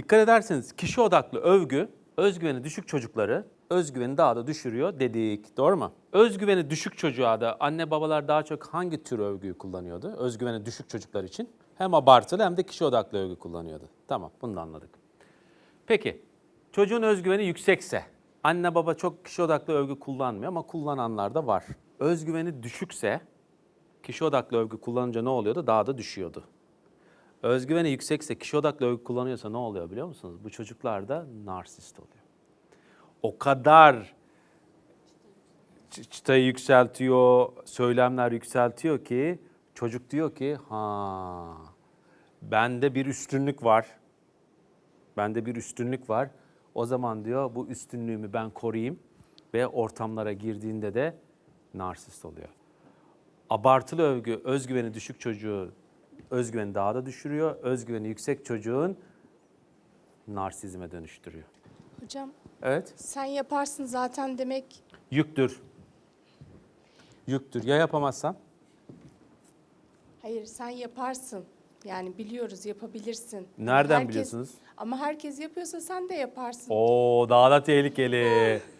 Dikkat ederseniz kişi odaklı övgü özgüveni düşük çocukları özgüveni daha da düşürüyor dedik. Doğru mu? Özgüveni düşük çocuğa da anne babalar daha çok hangi tür övgüyü kullanıyordu? Özgüveni düşük çocuklar için hem abartılı hem de kişi odaklı övgü kullanıyordu. Tamam bunu da anladık. Peki çocuğun özgüveni yüksekse anne baba çok kişi odaklı övgü kullanmıyor ama kullananlar da var. Özgüveni düşükse kişi odaklı övgü kullanınca ne oluyordu? Daha da düşüyordu. Özgüveni yüksekse, kişi odaklı övgü kullanıyorsa ne oluyor biliyor musunuz? Bu çocuklar da narsist oluyor. O kadar çı- çıtayı yükseltiyor, söylemler yükseltiyor ki çocuk diyor ki ha bende bir üstünlük var. Bende bir üstünlük var. O zaman diyor bu üstünlüğümü ben koruyayım ve ortamlara girdiğinde de narsist oluyor. Abartılı övgü özgüveni düşük çocuğu özgüveni daha da düşürüyor. Özgüveni yüksek çocuğun narsizme dönüştürüyor. Hocam Evet. sen yaparsın zaten demek Yüktür. Yüktür. Ya yapamazsan? hayır sen yaparsın. Yani biliyoruz yapabilirsin. Nereden Herkes- biliyorsunuz? Ama herkes yapıyorsa sen de yaparsın. Oo daha da tehlikeli.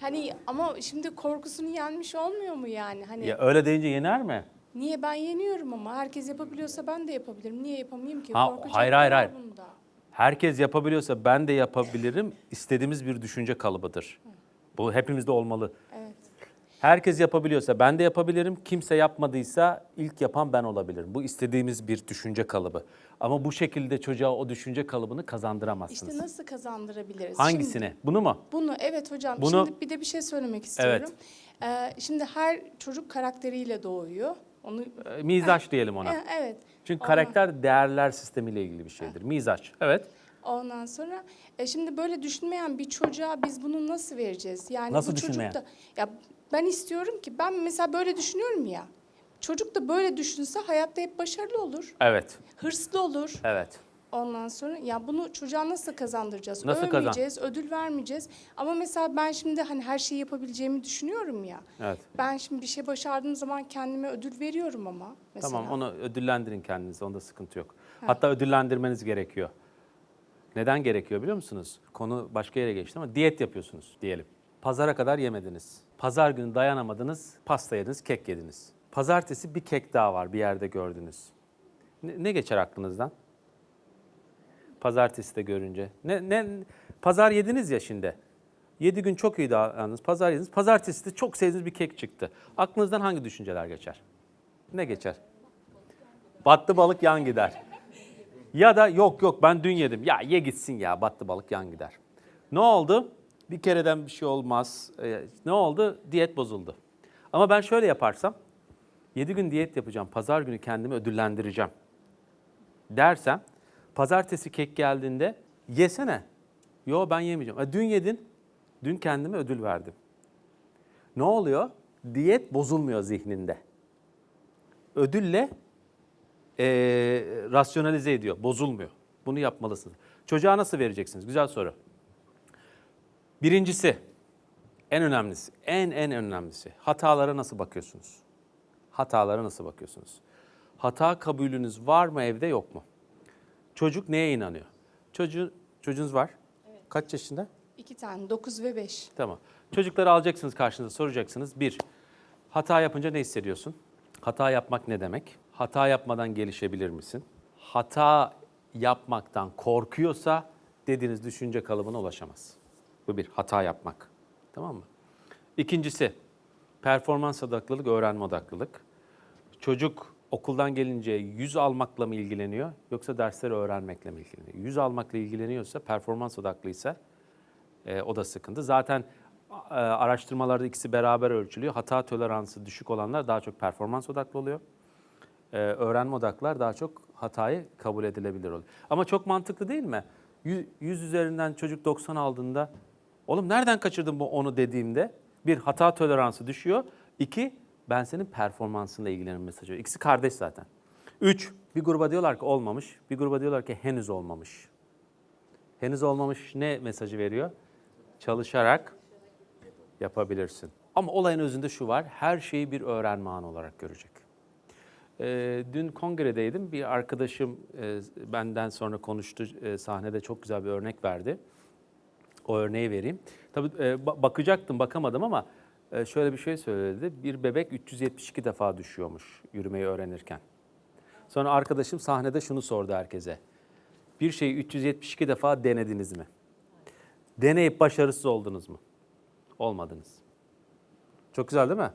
Hani ama şimdi korkusunu yenmiş olmuyor mu yani? Hani ya öyle deyince yener mi? Niye ben yeniyorum ama herkes yapabiliyorsa ben de yapabilirim. Niye yapamayayım ki? Ha, Korkacak hayır, ne hayır, var hayır. bunda? Herkes yapabiliyorsa ben de yapabilirim. İstediğimiz bir düşünce kalıbıdır. Bu hepimizde olmalı. Evet. Herkes yapabiliyorsa ben de yapabilirim. Kimse yapmadıysa ilk yapan ben olabilirim. Bu istediğimiz bir düşünce kalıbı. Ama bu şekilde çocuğa o düşünce kalıbını kazandıramazsınız. İşte nasıl kazandırabiliriz? Hangisini? Şimdi Bunu mu? bunu evet hocam. Bunu- Şimdi bir de bir şey söylemek istiyorum. Ee, şimdi her çocuk karakteriyle doğuyor. Onu Ee, Mizaç diyelim ona. E, evet. Çünkü Ondan- karakter değerler sistemiyle ilgili bir şeydir. Mizaç. Evet. Ondan sonra e, şimdi böyle düşünmeyen bir çocuğa biz bunu nasıl vereceğiz? Yani Nasıl bu çocuk düşünmeyen? da ya ben istiyorum ki ben mesela böyle düşünüyorum ya. Çocuk da böyle düşünse hayatta hep başarılı olur. Evet. Hırslı olur. Evet. Ondan sonra ya bunu çocuğa nasıl kazandıracağız? Nasıl kazan- Övmeyeceğiz, ödül vermeyeceğiz. Ama mesela ben şimdi hani her şeyi yapabileceğimi düşünüyorum ya. Evet. Ben şimdi bir şey başardığım zaman kendime ödül veriyorum ama mesela. Tamam onu ödüllendirin kendinizi. Onda sıkıntı yok. Hatta ödüllendirmeniz gerekiyor. Neden gerekiyor biliyor musunuz? Konu başka yere geçti ama diyet yapıyorsunuz diyelim. Pazara kadar yemediniz. Pazar günü dayanamadınız, pasta yediniz, kek yediniz. Pazartesi bir kek daha var bir yerde gördünüz. Ne, ne geçer aklınızdan? Pazartesi de görünce. Ne, ne, pazar yediniz ya şimdi. Yedi gün çok iyi davranınız, pazar yediniz. Pazartesi de çok sevdiğiniz bir kek çıktı. Aklınızdan hangi düşünceler geçer? Ne geçer? Battı balık yan gider. Ya da yok yok ben dün yedim. Ya ye gitsin ya battı balık yan gider. Ne oldu? Bir kereden bir şey olmaz. Ee, ne oldu? Diyet bozuldu. Ama ben şöyle yaparsam 7 gün diyet yapacağım. Pazar günü kendimi ödüllendireceğim. Dersem pazartesi kek geldiğinde yesene. Yo ben yemeyeceğim. E, dün yedin. Dün kendime ödül verdim. Ne oluyor? Diyet bozulmuyor zihninde. Ödülle e, rasyonalize ediyor, bozulmuyor. Bunu yapmalısınız. Çocuğa nasıl vereceksiniz? Güzel soru. Birincisi, en önemlisi, en en önemlisi hatalara nasıl bakıyorsunuz? Hatalara nasıl bakıyorsunuz? Hata kabulünüz var mı evde yok mu? Çocuk neye inanıyor? Çocuğu, çocuğunuz var. Kaç yaşında? İki tane, 9 ve 5. Tamam. Çocukları alacaksınız karşınıza soracaksınız. Bir, hata yapınca ne hissediyorsun? Hata yapmak ne demek? Hata yapmadan gelişebilir misin? Hata yapmaktan korkuyorsa dediğiniz düşünce kalıbına ulaşamaz. Bu bir hata yapmak. Tamam mı? İkincisi, performans odaklılık, öğrenme odaklılık. Çocuk okuldan gelince yüz almakla mı ilgileniyor yoksa dersleri öğrenmekle mi ilgileniyor? Yüz almakla ilgileniyorsa, performans odaklıysa e, o da sıkıntı. Zaten e, araştırmalarda ikisi beraber ölçülüyor. Hata toleransı düşük olanlar daha çok performans odaklı oluyor. E, öğrenme odaklılar daha çok hatayı kabul edilebilir oluyor. Ama çok mantıklı değil mi? 100 üzerinden çocuk 90 aldığında oğlum nereden kaçırdın bu onu dediğimde bir hata toleransı düşüyor. İki ben senin performansınla ilgilenirim mesajı. İkisi kardeş zaten. Üç bir gruba diyorlar ki olmamış. Bir gruba diyorlar ki henüz olmamış. Henüz olmamış ne mesajı veriyor? Çalışarak yapabilirsin. Ama olayın özünde şu var, her şeyi bir öğrenme anı olarak görecek. Ee, dün kongredeydim. Bir arkadaşım e, benden sonra konuştu. E, sahnede çok güzel bir örnek verdi. O örneği vereyim. Tabii e, ba- bakacaktım, bakamadım ama e, şöyle bir şey söyledi. Bir bebek 372 defa düşüyormuş yürümeyi öğrenirken. Sonra arkadaşım sahnede şunu sordu herkese. Bir şeyi 372 defa denediniz mi? Deneyip başarısız oldunuz mu? Olmadınız. Çok güzel değil mi?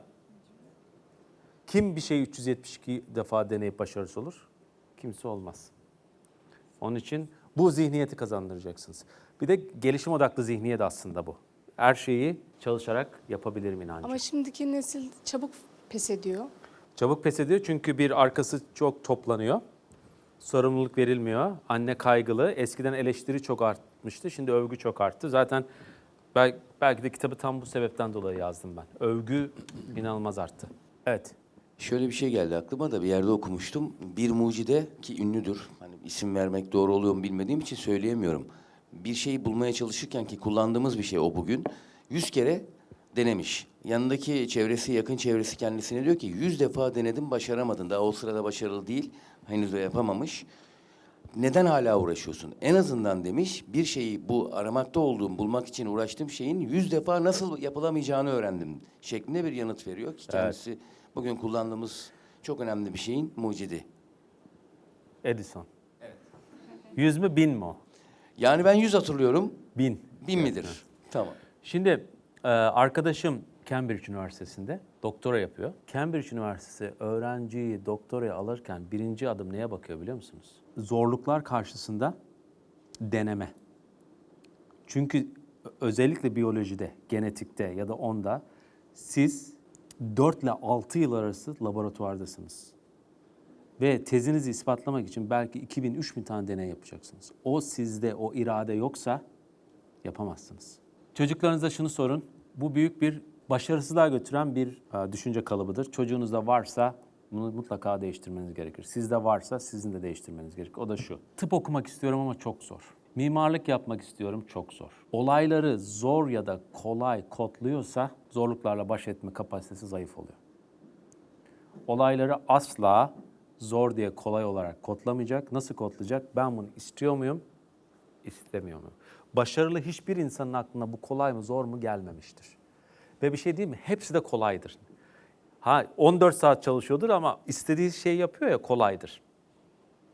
Kim bir şeyi 372 defa deneyip başarısız olur? Kimse olmaz. Onun için bu zihniyeti kazandıracaksınız. Bir de gelişim odaklı zihniyet aslında bu. Her şeyi çalışarak yapabilirim inancı. Ama şimdiki nesil çabuk pes ediyor. Çabuk pes ediyor çünkü bir arkası çok toplanıyor. Sorumluluk verilmiyor. Anne kaygılı. Eskiden eleştiri çok artmıştı. Şimdi övgü çok arttı. Zaten bel- belki de kitabı tam bu sebepten dolayı yazdım ben. Övgü inanılmaz arttı. Evet. Şöyle bir şey geldi aklıma da bir yerde okumuştum. Bir mucide ki ünlüdür. Hani isim vermek doğru oluyor mu bilmediğim için söyleyemiyorum. Bir şeyi bulmaya çalışırken ki kullandığımız bir şey o bugün. Yüz kere denemiş. Yanındaki çevresi, yakın çevresi kendisine diyor ki yüz defa denedim başaramadın. Daha o sırada başarılı değil. Henüz de yapamamış. Neden hala uğraşıyorsun? En azından demiş bir şeyi bu aramakta olduğum, bulmak için uğraştığım şeyin yüz defa nasıl yapılamayacağını öğrendim şeklinde bir yanıt veriyor ki kendisi bugün kullandığımız çok önemli bir şeyin mucidi. Edison. Yüz mü bin mi o? Yani ben yüz hatırlıyorum, Bin. bin midir? Tamam. Şimdi e, arkadaşım Cambridge Üniversitesi'nde doktora yapıyor. Cambridge Üniversitesi öğrenciyi doktoraya alırken birinci adım neye bakıyor biliyor musunuz? Zorluklar karşısında deneme. Çünkü özellikle biyolojide, genetikte ya da onda siz 4 ile 6 yıl arası laboratuvardasınız. Ve tezinizi ispatlamak için belki 2000-3000 tane deney yapacaksınız. O sizde o irade yoksa yapamazsınız. Çocuklarınıza şunu sorun. Bu büyük bir başarısızlığa götüren bir e, düşünce kalıbıdır. Çocuğunuzda varsa bunu mutlaka değiştirmeniz gerekir. Sizde varsa sizin de değiştirmeniz gerekir. O da şu. Tıp okumak istiyorum ama çok zor. Mimarlık yapmak istiyorum çok zor. Olayları zor ya da kolay kodluyorsa zorluklarla baş etme kapasitesi zayıf oluyor. Olayları asla zor diye kolay olarak kodlamayacak. Nasıl kodlayacak? Ben bunu istiyor muyum? İstemiyor muyum? Başarılı hiçbir insanın aklına bu kolay mı zor mu gelmemiştir. Ve bir şey değil mi? Hepsi de kolaydır. Ha 14 saat çalışıyordur ama istediği şeyi yapıyor ya kolaydır.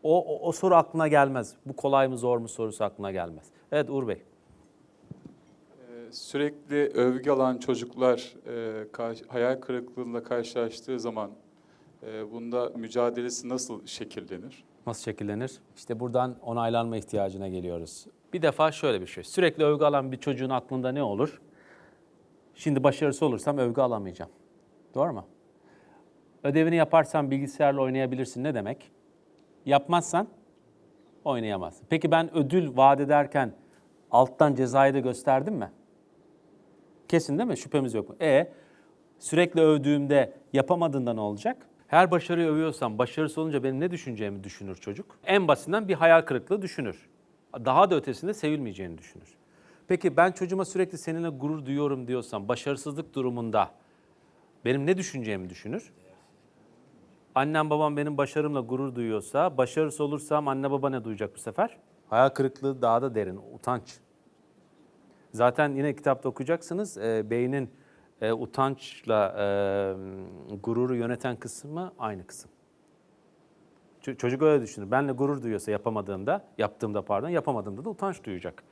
O, o, o soru aklına gelmez. Bu kolay mı zor mu sorusu aklına gelmez. Evet Uğur Bey. Ee, Sürekli övgü alan çocuklar e, hayal kırıklığıyla karşılaştığı zaman bunda mücadelesi nasıl şekillenir? Nasıl şekillenir? İşte buradan onaylanma ihtiyacına geliyoruz. Bir defa şöyle bir şey. Sürekli övgü alan bir çocuğun aklında ne olur? Şimdi başarısı olursam övgü alamayacağım. Doğru mu? Ödevini yaparsan bilgisayarla oynayabilirsin. Ne demek? Yapmazsan oynayamazsın. Peki ben ödül vaat ederken alttan cezayı da gösterdim mi? Kesin değil mi? Şüphemiz yok mu? E sürekli övdüğümde yapamadığında ne olacak? Her başarıyı övüyorsam başarısı olunca benim ne düşüneceğimi düşünür çocuk. En basitinden bir hayal kırıklığı düşünür. Daha da ötesinde sevilmeyeceğini düşünür. Peki ben çocuğuma sürekli seninle gurur duyuyorum diyorsam başarısızlık durumunda benim ne düşüneceğimi düşünür. Annem babam benim başarımla gurur duyuyorsa, başarısız olursam anne baba ne duyacak bu sefer? Hayal kırıklığı daha da derin, utanç. Zaten yine kitapta okuyacaksınız. e, beynin e, utançla e, gururu yöneten kısmı aynı kısım. Çocuk öyle düşünür. Benle gurur duyuyorsa yapamadığımda, yaptığımda pardon, yapamadığımda da utanç duyacak.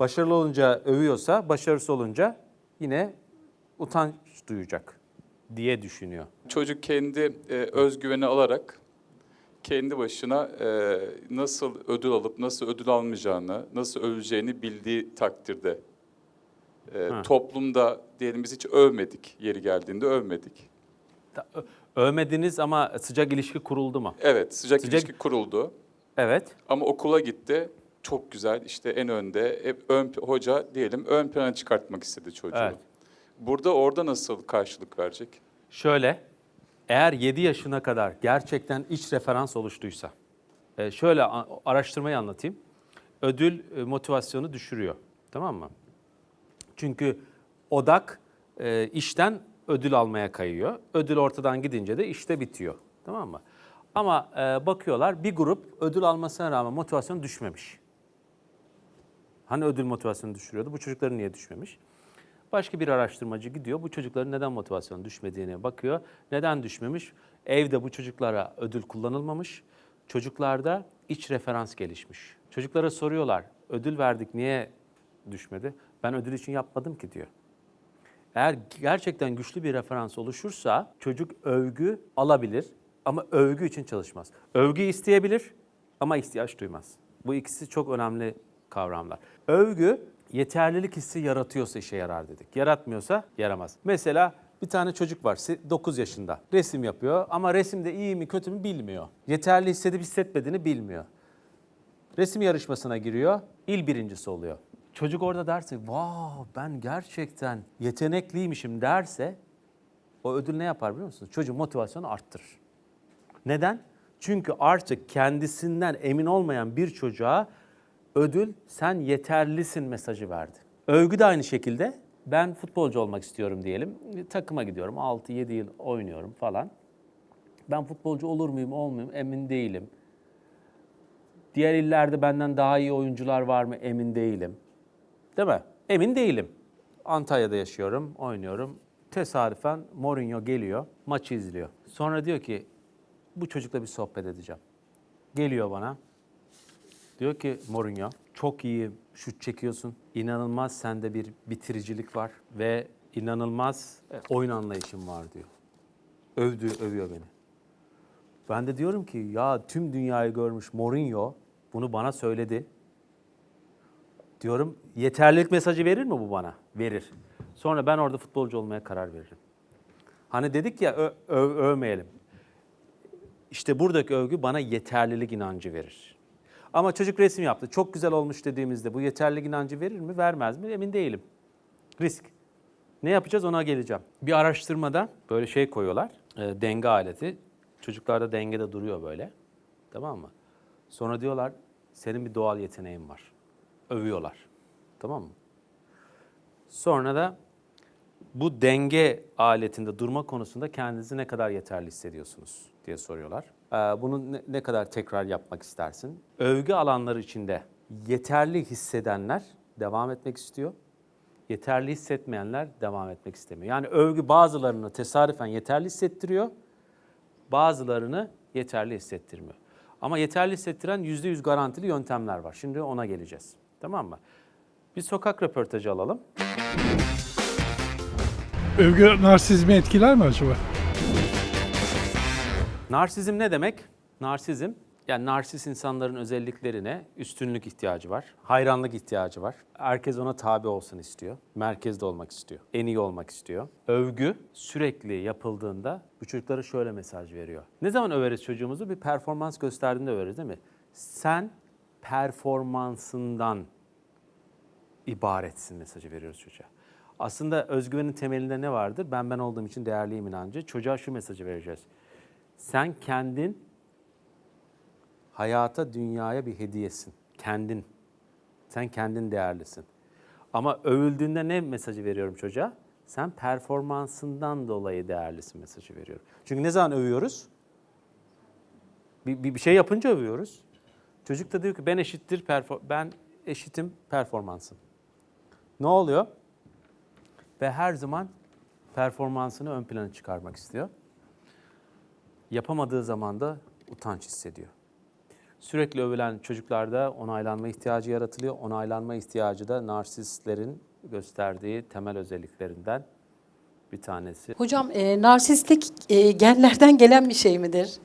Başarılı olunca övüyorsa, başarısız olunca yine utanç duyacak diye düşünüyor. Çocuk kendi e, özgüveni alarak kendi başına e, nasıl ödül alıp nasıl ödül almayacağını, nasıl öleceğini bildiği takdirde e, Ha. toplumda diyelim biz hiç övmedik yeri geldiğinde övmedik. Ta- Övmediniz ama sıcak ilişki kuruldu mu? Evet sıcak, Sıcak- ilişki kuruldu Evet. ama okula gitti çok güzel işte en önde hep ön hoca diyelim ön plana çıkartmak istedi çocuğu. Evet. Burada orada nasıl karşılık verecek? Şöyle, eğer 7 yaşına kadar gerçekten iç referans oluştuysa, e, şöyle araştırmayı anlatayım. Ödül e, motivasyonu düşürüyor, tamam mı? Çünkü odak e, işten ödül almaya kayıyor. Ödül ortadan gidince de işte bitiyor. Tamam mı? Ama e, bakıyorlar bir grup ödül almasına rağmen motivasyonu düşmemiş. Hani ödül motivasyonu düşürüyordu. Bu çocukların niye düşmemiş? Başka bir araştırmacı gidiyor. Bu çocukların neden motivasyonu düşmediğine bakıyor. Neden düşmemiş? Evde bu çocuklara ödül kullanılmamış. Çocuklarda iç referans gelişmiş. Çocuklara soruyorlar. Ödül verdik niye düşmedi? Ben ödül için yapmadım ki diyor. Eğer gerçekten güçlü bir referans oluşursa çocuk övgü alabilir ama övgü için çalışmaz. Övgü isteyebilir ama ihtiyaç duymaz. Bu ikisi çok önemli kavramlar. Övgü yeterlilik hissi yaratıyorsa işe yarar dedik. Yaratmıyorsa yaramaz. Mesela bir tane çocuk var 9 yaşında. Resim yapıyor ama resimde iyi mi kötü mü bilmiyor. Yeterli hissedip hissetmediğini bilmiyor. Resim yarışmasına giriyor, il birincisi oluyor. Çocuk orada derse, wow ben gerçekten yetenekliymişim derse o ödül ne yapar biliyor musunuz? Çocuğun motivasyonu arttırır. Neden? Çünkü artık kendisinden emin olmayan bir çocuğa ödül sen yeterlisin mesajı verdi. Övgü de aynı şekilde ben futbolcu olmak istiyorum diyelim. Takıma gidiyorum 6-7 yıl oynuyorum falan. Ben futbolcu olur muyum olmayayım emin değilim. Diğer illerde benden daha iyi oyuncular var mı emin değilim. Değil mi? Emin değilim. Antalya'da yaşıyorum, oynuyorum. Tesadüfen Mourinho geliyor, maçı izliyor. Sonra diyor ki bu çocukla bir sohbet edeceğim. Geliyor bana. Diyor ki Mourinho çok iyi şut çekiyorsun. İnanılmaz sende bir bitiricilik var ve inanılmaz oyun anlayışın var diyor. Övdü, övüyor beni. Ben de diyorum ki ya tüm dünyayı görmüş Mourinho bunu bana söyledi. Diyorum yeterlilik mesajı verir mi bu bana? Verir. Sonra ben orada futbolcu olmaya karar veririm. Hani dedik ya ö- ö- övmeyelim. İşte buradaki övgü bana yeterlilik inancı verir. Ama çocuk resim yaptı. Çok güzel olmuş dediğimizde bu yeterlilik inancı verir mi, vermez mi? Emin değilim. Risk. Ne yapacağız ona geleceğim. Bir araştırmada böyle şey koyuyorlar. e, denge aleti. Çocuklarda dengede duruyor böyle. Tamam mı? Sonra diyorlar senin bir doğal yeteneğin var. Övüyorlar. Tamam mı? Sonra da bu denge aletinde durma konusunda kendinizi ne kadar yeterli hissediyorsunuz diye soruyorlar. Ee, Bunu ne, kadar tekrar yapmak istersin? Övgü alanları içinde yeterli hissedenler devam etmek istiyor. Yeterli hissetmeyenler devam etmek istemiyor. Yani övgü bazılarını tesadüfen yeterli hissettiriyor, bazılarını yeterli hissettirmiyor. Ama yeterli hissettiren %100 garantili yöntemler var. Şimdi ona geleceğiz. Tamam mı? Bir sokak röportajı alalım. Övgü narsizmi etkiler mi acaba? Narsizm ne demek? Narsizm, yani narsist insanların özelliklerine üstünlük ihtiyacı var, hayranlık ihtiyacı var. Herkes ona tabi olsun istiyor, merkezde olmak istiyor, en iyi olmak istiyor. Övgü sürekli yapıldığında bu çocuklara şöyle mesaj veriyor. Ne zaman överiz çocuğumuzu? Bir performans gösterdiğinde överiz değil mi? Sen performansından ibaretsin mesajı veriyoruz çocuğa. Aslında özgüvenin temelinde ne vardır? Ben ben olduğum için değerliyim inancı. Çocuğa şu mesajı vereceğiz. Sen kendin hayata, dünyaya bir hediyesin. Kendin. Sen kendin değerlisin. Ama övüldüğünde ne mesajı veriyorum çocuğa? Sen performansından dolayı değerlisin mesajı veriyorum. Çünkü ne zaman övüyoruz? Bir, bir, bir şey yapınca övüyoruz. Çocuk da diyor ki ben eşittir ben eşitim performansım. Ne oluyor? Ve her zaman performansını ön plana çıkarmak istiyor. Yapamadığı zaman da utanç hissediyor. Sürekli övülen çocuklarda onaylanma ihtiyacı yaratılıyor. Onaylanma ihtiyacı da narsistlerin gösterdiği temel özelliklerinden bir tanesi. Hocam e, narsistlik e, genlerden gelen bir şey midir?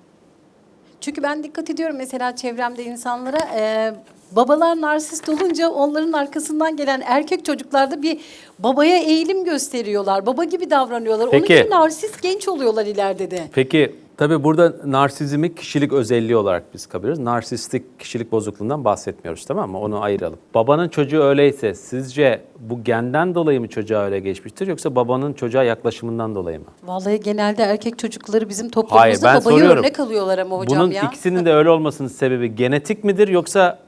Çünkü ben dikkat ediyorum mesela çevremde insanlara e, babalar narsist olunca onların arkasından gelen erkek çocuklarda bir babaya eğilim gösteriyorlar. Baba gibi davranıyorlar. Peki. Onun gibi narsist genç oluyorlar ileride de. Peki tabii burada narsizmi kişilik özelliği olarak biz kabul ediyoruz. Narsistik kişilik bozukluğundan bahsetmiyoruz tamam mı? Onu ayıralım. Babanın çocuğu öyleyse sizce bu genden dolayı mı çocuğa öyle geçmiştir yoksa babanın çocuğa yaklaşımından dolayı mı? Vallahi genelde erkek çocukları bizim toplumumuzda ben babayı soruyorum. örnek alıyorlar ama hocam Bunun ya. ikisinin de öyle olmasının sebebi genetik midir yoksa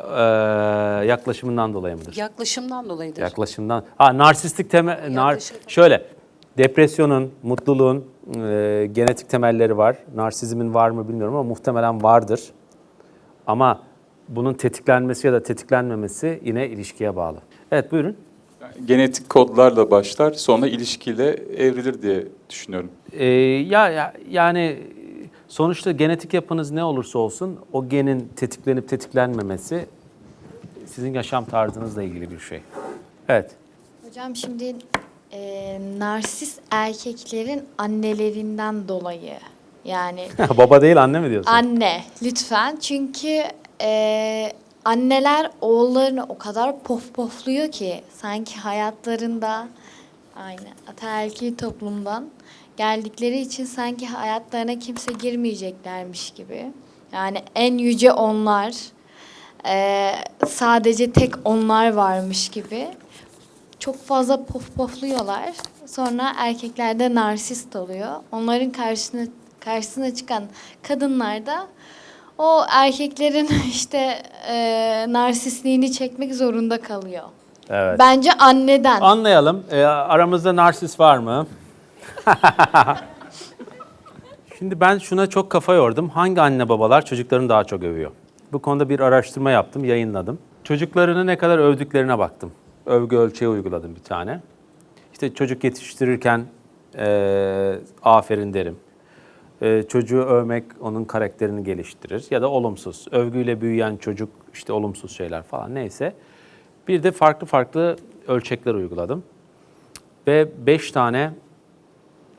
eee, yaklaşımından dolayı mıdır? Yaklaşımdan dolayıdır. Yaklaşımdan. Ha narsistik temel nar şöyle depresyonun, mutluluğun e, genetik temelleri var. Narsizmin var mı bilmiyorum ama muhtemelen vardır. Ama bunun tetiklenmesi ya da tetiklenmemesi yine ilişkiye bağlı. Evet buyurun. Yani genetik kodlarla başlar, sonra ilişkiyle evrilir diye düşünüyorum. Ee, ya, ya yani sonuçta genetik yapınız ne olursa olsun o genin tetiklenip tetiklenmemesi sizin yaşam tarzınızla ilgili bir şey. Evet. Hocam şimdi e, narsist erkeklerin annelerinden dolayı yani Baba değil anne mi diyorsun? anne lütfen çünkü e, anneler oğullarını o kadar pof pofluyor ki sanki hayatlarında aynı ataerkil toplumdan geldikleri için sanki hayatlarına kimse girmeyeceklermiş gibi. Yani en yüce onlar, e, sadece tek onlar varmış gibi çok fazla pof pofluyorlar. Sonra erkekler de narsist oluyor. Onların karşısına karşısına çıkan kadınlar da o erkeklerin işte e, narsistliğini çekmek zorunda kalıyor. Evet. Bence anneden. Anlayalım. Ee, aramızda narsist var mı? Şimdi ben şuna çok kafa yordum. Hangi anne babalar çocuklarını daha çok övüyor? Bu konuda bir araştırma yaptım, yayınladım. Çocuklarını ne kadar övdüklerine baktım. Övgü ölçeği uyguladım bir tane. İşte çocuk yetiştirirken eee, aferin derim. Eee, çocuğu övmek onun karakterini geliştirir ya da olumsuz. Övgüyle büyüyen çocuk işte olumsuz şeyler falan neyse. Bir de farklı farklı ölçekler uyguladım. Ve beş tane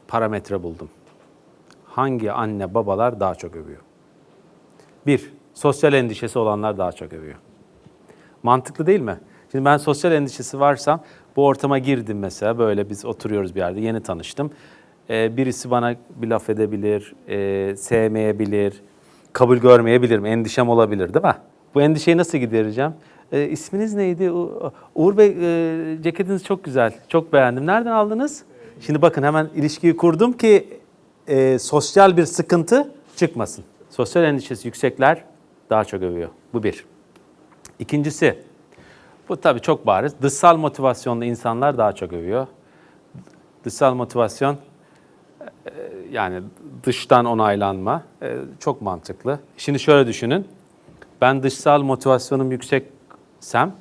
parametre buldum. Hangi anne babalar daha çok övüyor? Bir, sosyal endişesi olanlar daha çok övüyor. Mantıklı değil mi? Şimdi ben sosyal endişesi varsam bu ortama girdim mesela böyle biz oturuyoruz bir yerde yeni tanıştım. Ee, birisi bana bir laf edebilir, e, sevmeyebilir, kabul görmeyebilirim, endişem olabilir değil mi? Bu endişeyi nasıl gidereceğim? E, isminiz neydi? U- Uğur Bey e, ceketiniz çok güzel, çok beğendim. Nereden aldınız? Şimdi bakın hemen ilişkiyi kurdum ki e, sosyal bir sıkıntı çıkmasın. Sosyal endişesi yüksekler daha çok övüyor. Bu bir. İkincisi, bu tabii çok bariz. Dışsal motivasyonlu insanlar daha çok övüyor. Dışsal motivasyon e, yani dıştan onaylanma e, çok mantıklı. Şimdi şöyle düşünün. Ben dışsal motivasyonum yükseksem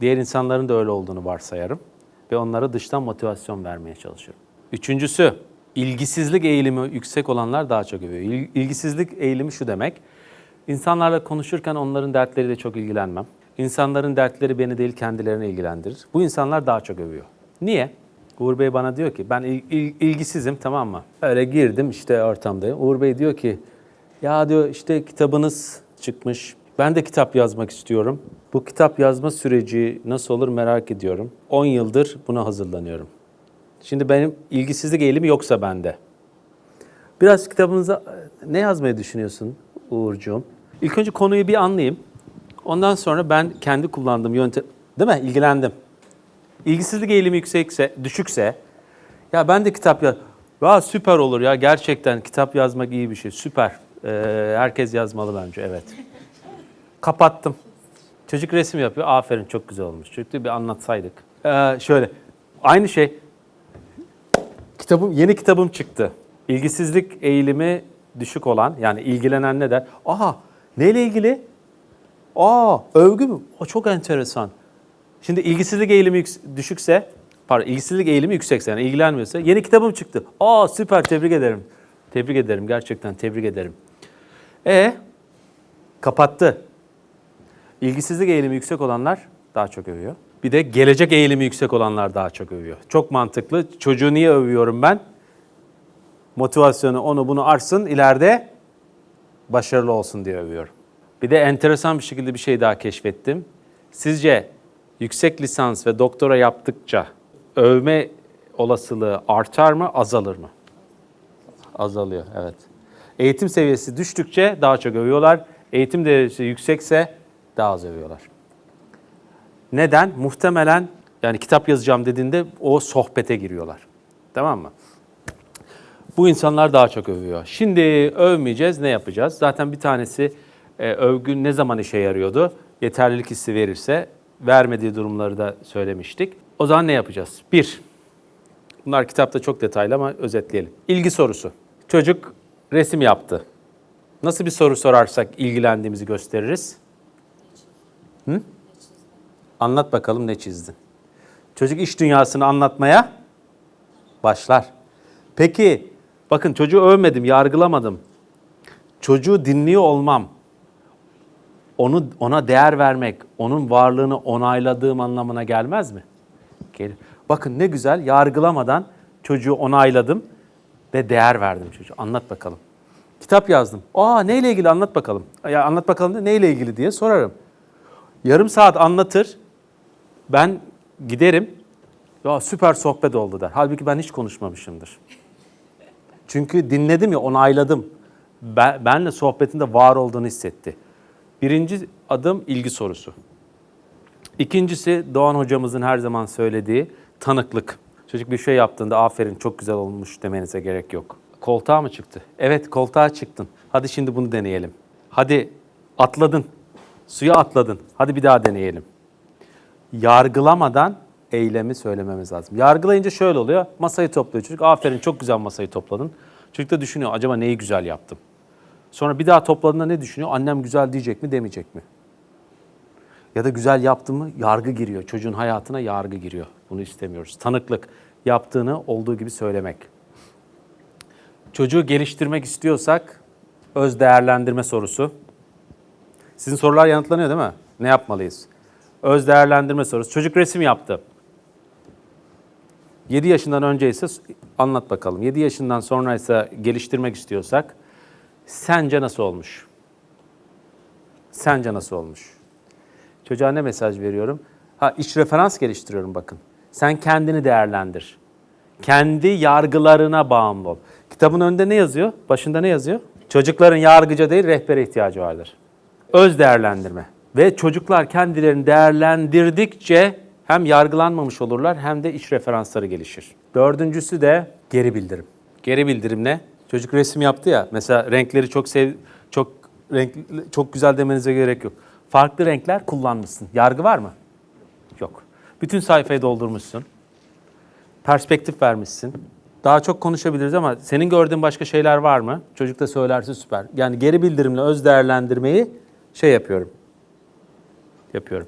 diğer insanların da öyle olduğunu varsayarım ve onlara dıştan motivasyon vermeye çalışıyorum. Üçüncüsü, ilgisizlik eğilimi yüksek olanlar daha çok övüyor. İl- İlgisizlik eğilimi şu demek. İnsanlarla konuşurken onların dertleriyle çok ilgilenmem. İnsanların dertleri beni değil kendilerini ilgilendirir. Bu insanlar daha çok övüyor. Niye? Uğur Bey bana diyor ki ben il- il- ilgisizim tamam mı? Öyle girdim işte ortamdayım. Uğur Bey diyor ki ya diyor işte kitabınız çıkmış. Ben de kitap yazmak istiyorum. Bu kitap yazma süreci nasıl olur merak ediyorum. 10 yıldır buna hazırlanıyorum. Şimdi benim ilgisizlik eğilimi yoksa bende. Biraz kitabınıza ne yazmayı düşünüyorsun Uğurcuğum? İlk önce konuyu bir anlayayım. Ondan sonra ben kendi kullandığım yöntem, değil mi? İlgilendim. İlgisizlik eğilimi yüksekse, düşükse, ya ben de kitap yaz... Ya süper olur ya gerçekten kitap yazmak iyi bir şey, süper. Ee, herkes yazmalı bence, evet. Kapattım. Çocuk resim yapıyor, aferin çok güzel olmuş. Çocuk bir anlatsaydık. Ee, şöyle, aynı şey, kitabım yeni kitabım çıktı. İlgisizlik eğilimi düşük olan yani ilgilenen ne der? Aha neyle ilgili? Aa övgü mü? O çok enteresan. Şimdi ilgisizlik eğilimi düşükse, pardon ilgisizlik eğilimi yüksekse yani ilgilenmiyorsa yeni kitabım çıktı. Aa süper tebrik ederim. Tebrik ederim gerçekten tebrik ederim. E kapattı. İlgisizlik eğilimi yüksek olanlar daha çok övüyor. Bir de gelecek eğilimi yüksek olanlar daha çok övüyor. Çok mantıklı. Çocuğu niye övüyorum ben? Motivasyonu onu bunu artsın, ileride başarılı olsun diye övüyorum. Bir de enteresan bir şekilde bir şey daha keşfettim. Sizce yüksek lisans ve doktora yaptıkça övme olasılığı artar mı, azalır mı? Azalıyor, evet. Eğitim seviyesi düştükçe daha çok övüyorlar. Eğitim derecesi yüksekse daha az övüyorlar. Neden? Muhtemelen yani kitap yazacağım dediğinde o sohbete giriyorlar. Tamam mı? Bu insanlar daha çok övüyor. Şimdi övmeyeceğiz, ne yapacağız? Zaten bir tanesi e, övgü ne zaman işe yarıyordu? Yeterlilik hissi verirse, vermediği durumları da söylemiştik. O zaman ne yapacağız? Bir, Bunlar kitapta çok detaylı ama özetleyelim. İlgi sorusu. Çocuk resim yaptı. Nasıl bir soru sorarsak ilgilendiğimizi gösteririz? Hı? Anlat bakalım ne çizdin. Çocuk iş dünyasını anlatmaya başlar. Peki, bakın çocuğu övmedim, yargılamadım. Çocuğu dinliyor olmam, onu ona değer vermek, onun varlığını onayladığım anlamına gelmez mi? Gelir. Bakın ne güzel, yargılamadan çocuğu onayladım ve değer verdim çocuğa. Anlat bakalım. Kitap yazdım. Aa neyle ilgili anlat bakalım. Ya anlat bakalım da neyle ilgili diye sorarım. Yarım saat anlatır. Ben giderim. Ya süper sohbet oldu der. Halbuki ben hiç konuşmamışımdır. Çünkü dinledim ya onayladım. Ben, benle sohbetinde var olduğunu hissetti. Birinci adım ilgi sorusu. İkincisi Doğan hocamızın her zaman söylediği tanıklık. Çocuk bir şey yaptığında aferin çok güzel olmuş demenize gerek yok. Koltuğa mı çıktı? Evet koltuğa çıktın. Hadi şimdi bunu deneyelim. Hadi atladın. Suya atladın. Hadi bir daha deneyelim. Yargılamadan eylemi söylememiz lazım. Yargılayınca şöyle oluyor. Masayı topluyor çocuk. Aferin çok güzel masayı topladın. Çocuk da düşünüyor acaba neyi güzel yaptım? Sonra bir daha topladığında ne düşünüyor? Annem güzel diyecek mi demeyecek mi? Ya da güzel yaptı mı yargı giriyor. Çocuğun hayatına yargı giriyor. Bunu istemiyoruz. Tanıklık yaptığını olduğu gibi söylemek. Çocuğu geliştirmek istiyorsak öz değerlendirme sorusu. Sizin sorular yanıtlanıyor değil mi? Ne yapmalıyız? Öz değerlendirme sorusu. Çocuk resim yaptı. 7 yaşından önce ise anlat bakalım. 7 yaşından sonra ise geliştirmek istiyorsak sence nasıl olmuş? Sence nasıl olmuş? Çocuğa ne mesaj veriyorum? Ha iç referans geliştiriyorum bakın. Sen kendini değerlendir. Kendi yargılarına bağımlı ol. Kitabın önünde ne yazıyor? Başında ne yazıyor? Çocukların yargıca değil rehbere ihtiyacı vardır. Öz değerlendirme. Ve çocuklar kendilerini değerlendirdikçe hem yargılanmamış olurlar hem de iç referansları gelişir. Dördüncüsü de geri bildirim. Geri bildirim ne? Çocuk resim yaptı ya. Mesela renkleri çok sev çok renk çok güzel demenize gerek yok. Farklı renkler kullanmışsın. Yargı var mı? Yok. Bütün sayfayı doldurmuşsun. Perspektif vermişsin. Daha çok konuşabiliriz ama senin gördüğün başka şeyler var mı? Çocuk da söylerse süper. Yani geri bildirimle öz değerlendirmeyi şey yapıyorum. Yapıyorum.